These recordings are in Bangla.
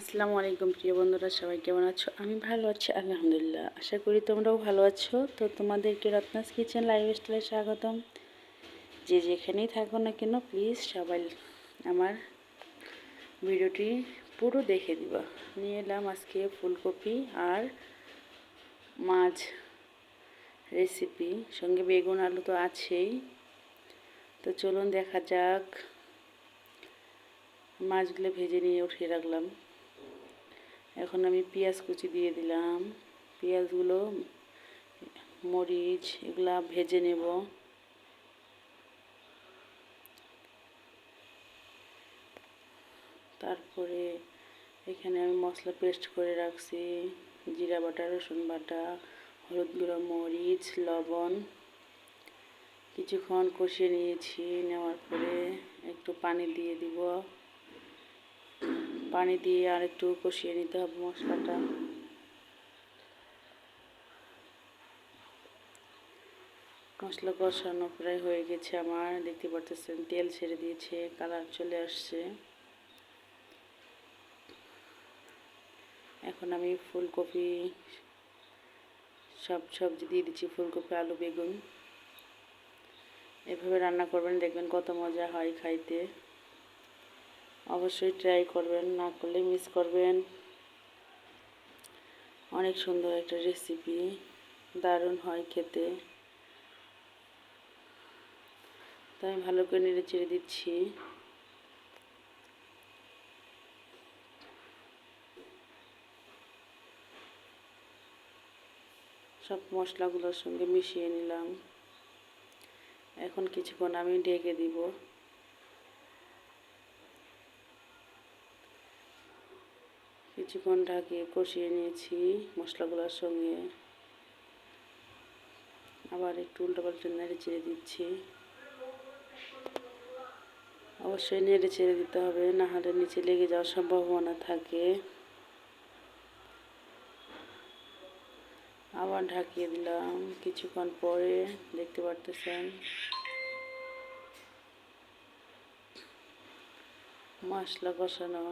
আসসালামু আলাইকুম প্রিয় বন্ধুরা, সবাই কেমন আছো? আমি ভালো আছি, আলহামদুলিল্লাহ। আশা করি তোমরাও ভালো আছো। তো তোমাদেরকে রত্নাস কিচেন লাইফ স্টাইলে স্বাগতম। যে যেখানেই থাকো না কেন প্লিজ সবাই আমার ভিডিওটি পুরো দেখে দিবা। নিয়ে এলাম আজকে ফুলকপি আর মাছ রেসিপি সঙ্গে বেগুন আলু তো আছেই। তো চলুন দেখা যাক, মাছগুলো ভেজে নিয়ে উঠিয়ে রাখলাম। এখন আমি পেঁয়াজ কুচি দিয়ে দিলাম। পেঁয়াজগুলো, মরিচ, এগুলা ভেজে নেব। তারপরে এখানে আমি মশলা পেস্ট করে রাখছি। জিরা বাটা, রসুন বাটা, হলুদ গুঁড়ো, মরিচ, লবণ। কিছুক্ষণ কষিয়ে নিয়েছি, নেওয়ার পরে একটু পানি দিয়ে দিব। পানি দিয়ে আর একটু কষিয়ে নিতে হবে মশলাটা। মশলা কষানো প্রায় হয়ে গেছে আমার, দেখতে পারতেছেন, তেল ছেড়ে দিয়েছে, কালার চলে আসছে। এখন আমি ফুলকপি, সব সবজি দিয়ে দিচ্ছি, ফুলকপি, আলু, বেগুন। এভাবে রান্না করবেন, দেখবেন কত মজা হয় খাইতে। অবশ্যই ট্রাই করবেন, না করলে মিস করবেন। অনেক সুন্দর একটা রেসিপি দারুণ হয় খেতে। তাই আমি ভালো করে নেড়ে চেড়ে দিচ্ছি। সব মশলাগুলোর সঙ্গে মিশিয়ে নিলাম। এখন কিছুক্ষণ আমি ঢেকে দিব। কিছুক্ষণ ঢাকিয়ে কষিয়ে নিয়েছি মশলাগুলোর সঙ্গে। আবার একটু উল্টো পাল্টে নেড়ে চেড়ে দিচ্ছি। অবশ্যই নেড়ে ছেড়ে দিতে হবে, না হলে নিচে লেগে যাওয়ার সম্ভাবনা থাকে। আবার ঢাকিয়ে দিলাম কিছুক্ষণ পরে, দেখতে পারতেছেন? মশলা কষানো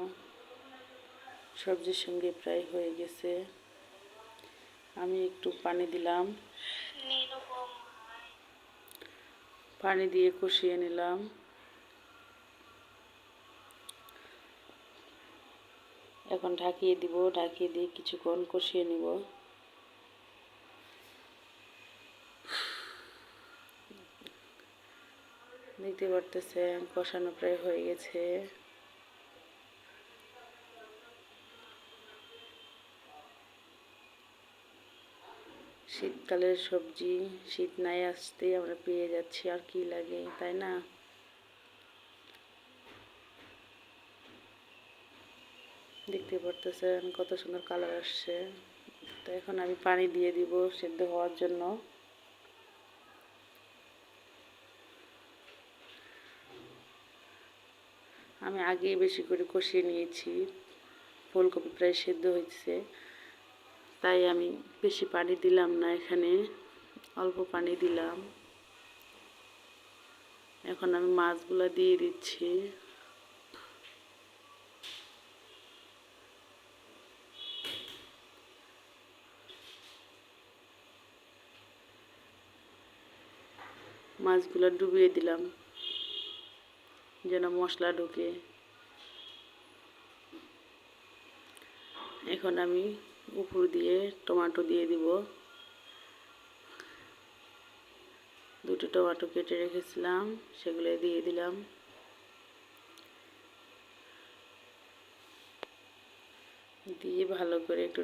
সবজির সঙ্গে প্রায় হয়ে গেছে। আমি একটু পানি দিলাম। পানি দিয়ে কষিয়ে নিলাম। এখন ঢাকিয়ে দিব, ঢাকিয়ে দিয়ে কিছুক্ষণ কষিয়ে নিব। দেখতে পারতেছেন, কষানো প্রায় হয়ে গেছে। শীতকালের সবজি, শীত নাই আসতেই আমরা পেয়ে যাচ্ছি, আর কি লাগে, তাই না? দেখতে পারতেছেন কত সুন্দর কালার আসছে। তো এখন আমি পানি দিয়ে দিব সেদ্ধ হওয়ার জন্য। আমি আগেই বেশি করে কষিয়ে নিয়েছি। ফুলকপি প্রায় সেদ্ধ হয়েছে। তাই আমি বেশি পানি দিলাম না এখানে, অল্প পানি দিলাম। এখন আমি মাছগুলো দিয়ে দিচ্ছি। মাছগুলো ডুবিয়ে দিলাম, যেন মশলা ঢুকে। এখন আমি উপর দিয়ে টমাটো দিয়ে দিব। দুটো টমাটো কেটে রেখেছিলাম, সেগুলো দিয়ে দিলাম। দিয়ে ভালো করে একটু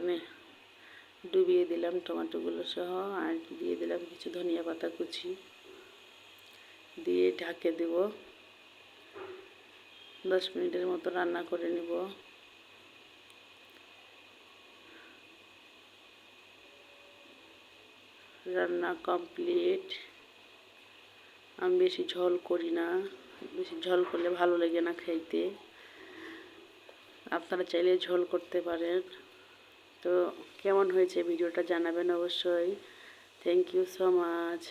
ডুবিয়ে দিলাম টমাটোগুলো সহ, আর দিয়ে দিলাম কিছু ধনিয়া পাতা কুচি। দিয়ে ঢাকে দেব। দশ মিনিটের মতো রান্না করে নেব। রান্না কমপ্লিট আমি বেশি ঝোল করি না, বেশি ঝোল করলে ভালো লাগে না খাইতে আপনারা চাইলে ঝোল করতে পারেন। তো কেমন হয়েছে ভিডিওটা জানাবেন অবশ্যই। Thank you so much